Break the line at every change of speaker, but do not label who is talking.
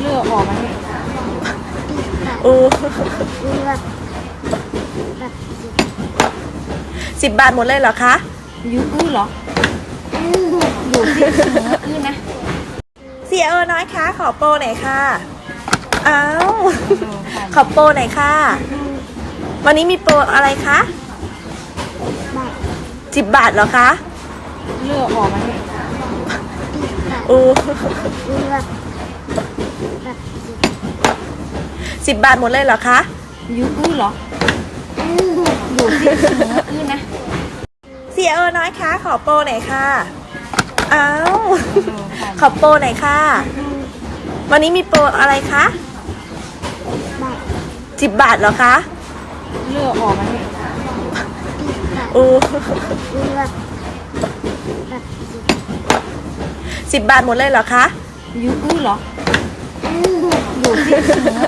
เลือกออกมาเนี่ย
โอ้
มีแบบแบบ
สิบบาทหมดเลยเหรอคะ
ยูกู้เหรออยู่ที่เสมออื้อนะ
เสียเออน้อยคะขอโปรหน่อยค่ะอ้าวขอโปรหน่อยค่ะ วันนี้มีโปรอะไรคะ
แบบ
สิบบาทเหรอคะ
เลือกออกมาเนี่ย
แบบ
โอ้
มีแบบแบบ
สิบบาทหมดเลยเหรอคะ
ยูกู้เหรออยู่ที่เสมออื้อนะ
เสียเออน้อยคะขอโปรหน่อยค่ะอ้าวขอโปรหน่อยค่ะ วันนี้มีโปรอะไรคะ
แบบ
สิบบาทเหรอคะ
เลือกออกมาเนี่ย
แบบ
โอ้
มีแบบแบบ
สิบบาทหมดเลยเหรอคะ
ยูกู้เหรอ 有激情